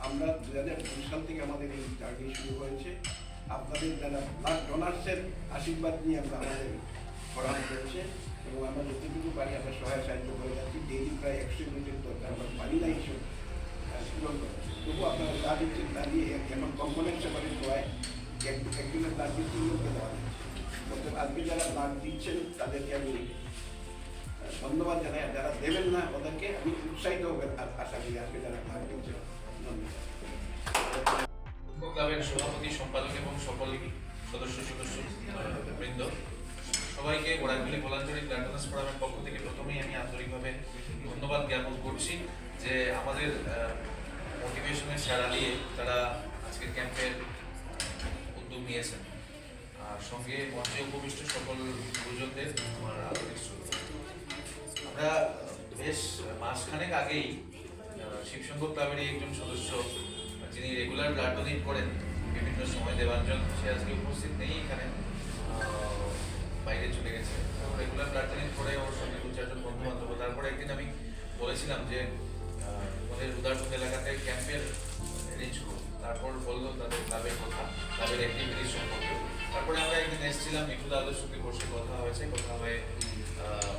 আমরা দু হাজার দুই সাল থেকে আমাদের এই জার্নি শুরু হয়েছে। আপনাদের যারা ব্লাড ডোনার্সের আশীর্বাদ নিয়ে আমরা আমাদের করানো হয়েছে এবং আমরা যতটুকু পারি আমরা সহায় সাহায্য করে যাচ্ছি। ডেইলি প্রায় একশো ইউনিটের দরকার। আমরা পারি না পূরণ করতে তবু আপনারা যা দিচ্ছেন তা দিয়ে এখন কম্পোনেন্ট সেপারেট হওয়ায় এক- একজনের ব্লাড দিয়ে দেওয়া যাচ্ছে আজকে যারা ব্লাড দিচ্ছেন, তাদেরকে আমি ধন্যবাদ জানাই, আর যারা দেবেন না ওদেরকে আমি উৎসাহিত আশা করি আজকে যারা দিচ্ছেন ধন্যবাদ। ক্লাবের সভাপতি, সম্পাদক এবং সকল সদস্য সদস্য, বৃন্দ, সবাইকে ফোরামের পক্ষ থেকে প্রথমেই আমি আন্তরিকভাবে ধন্যবাদ জ্ঞাপন করছি যে আমাদের মোটিভেশনের সাড়া দিয়ে তারা আজকের ক্যাম্পের উদ্যোগ নিয়েছেন। আর সঙ্গে মঞ্চে উপবিষ্ট সকল গুরুজনদের, আমার আন্তরিক শ্রদ্ধা আমরা বেশ মাসখানেক আগেই শিবসংঘ ক্লাবেরই একজন সদস্য, যিনি রেগুলার ডোনেট করেন বিভিন্ন সময়, দেবাঞ্জন, সে আজকে উপস্থিত নেই এখানে বাইরে চলে গেছে। রেগুলার ডোনেট করে ওর সঙ্গে দু চারজন বন্ধু বান্ধব, তারপরে একদিন আমি বলেছিলাম যে আমাদের উদারপুর এলাকাতে ক্যাম্পের করুন। তারপর বলল তাদের ক্লাবের কথা ক্লাবের অ্যাক্টিভিটিস সম্পর্কে। তারপরে আমরা একদিন এসেছিলাম নিখুদ সঙ্গে বসে কথা হয়েছে, কথা হয়ে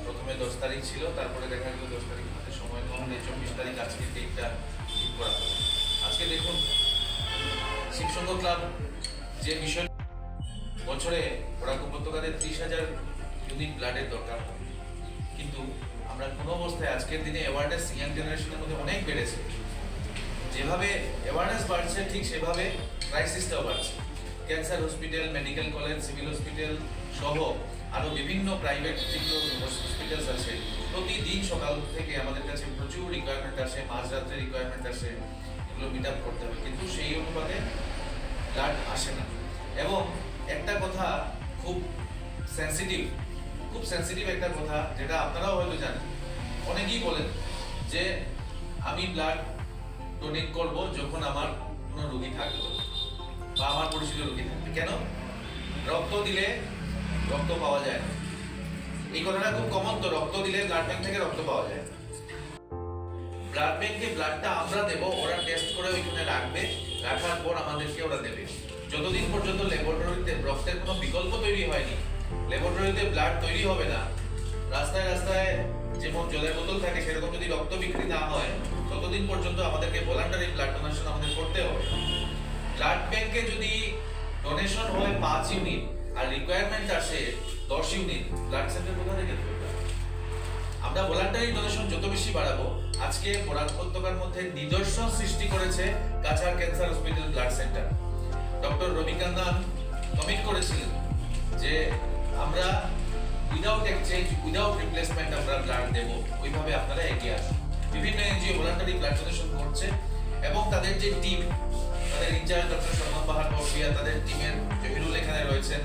প্রথমে দশ তারিখ ছিল, তারপরে দেখা গেল দশ তারিখ হাতে সময় কম নেই চব্বিশ তারিখ আজকে ডেটটা ঠিক করা হলো। আজকে দেখুন শিবসংঘ ক্লাব যে বিষয় বছরে বরাক উপত্যকাতে ত্রিশ হাজার ইউনিট ব্লাডের দরকার কিন্তু আমরা কোনো অবস্থায় আজকের দিনে অ্যাওয়ারনেস ইয়াং জেনারেশনের মধ্যে অনেক বেড়েছে। যেভাবে অ্যাওয়ারনেস বাড়ছে, ঠিক সেভাবে ক্রাইসিসটাও বাড়ছে। Cancer hospital medical college civil hospital সহ আরও বিভিন্ন প্রাইভেট যেগুলো হসপিটালস আছে। প্রতিদিন সকাল থেকে আমাদের কাছে প্রচুর রিকোয়ারমেন্ট আসে মাঝরাত্রে রিকোয়ারমেন্ট আসে, এগুলো মিট আপ করতে হবে। কিন্তু সেই অনুপাতে ব্লাড আসে না। এবং একটা কথা খুব সেন্সিটিভ খুব সেন্সিটিভ একটা কথা, যেটা আপনারাও হয়তো জানেন। অনেকেই বলেন যে, আমি ব্লাড ডোনেট করব যখন আমার কোনো রোগী থাকবে বা আমার পরিচিত রোগী থাকবে। কেন? রক্ত দিলে রক্ত পাওয়া যায়। না এই কথাটা খুব কমন তো, রক্ত দিলে ব্লাড ব্যাংক থেকে রক্ত পাওয়া যায়। ব্লাড ব্যাংকে ব্লাডটা আমরা দেব, ওরা টেস্ট করে ওইখানে রাখবে, রাখার পর আমাদেরকে ওরা দেবে। যতদিন পর্যন্ত ল্যাবরেটরিতে রক্তের কোনো বিকল্প তৈরি হয়নি ল্যাবরেটরিতে ব্লাড তৈরি হবে না, রাস্তায় রাস্তায় যেমন জলের বোতল থাকে, সেরকম যদি রক্ত বিক্রি না হয়, ততদিন পর্যন্ত আমাদেরকে ভলান্টারি ব্লাড ডোনেশন আমাদের করতে হবে। ব্লাড ব্যাংকে যদি ডোনেশন হয় পাঁচ ইউনিট আর রিকোয়ারমেন্ট আসে দশ ইউনিট ব্লাড সেন্টার কোথা থেকে আমরা ভলান্টারি ডোনেশন যত বেশি বাড়াবো, আজকে বরাক উপত্যকার মধ্যে নিদর্শন সৃষ্টি করেছে Cachar cancer hospital blood centre doctor Rabikandan commit করেছিলেন যে আমরা উইদাউট এক্সচেঞ্জ উইদাউট রিপ্লেসমেন্ট আমরা ব্লাড দেব। ওইভাবে আপনারা এগিয়ে আসুন। বিভিন্ন এনজিও ভলান্টারি ব্লাড ডোনেশন করছে এবং তাদের যে টিম তাদের ইনচার্জ ডক্টর সলমান বাহার বর্ষিয়া, তাদের টিমের জহিরুল এখানে রয়েছেন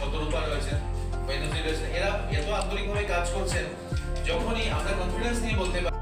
শতরূপা রয়েছেন বেনজির রয়েছেন এরা এত আন্তরিকভাবে কাজ করছেন, যখনই আমরা কনফিডেন্স নিয়ে বলতে পারি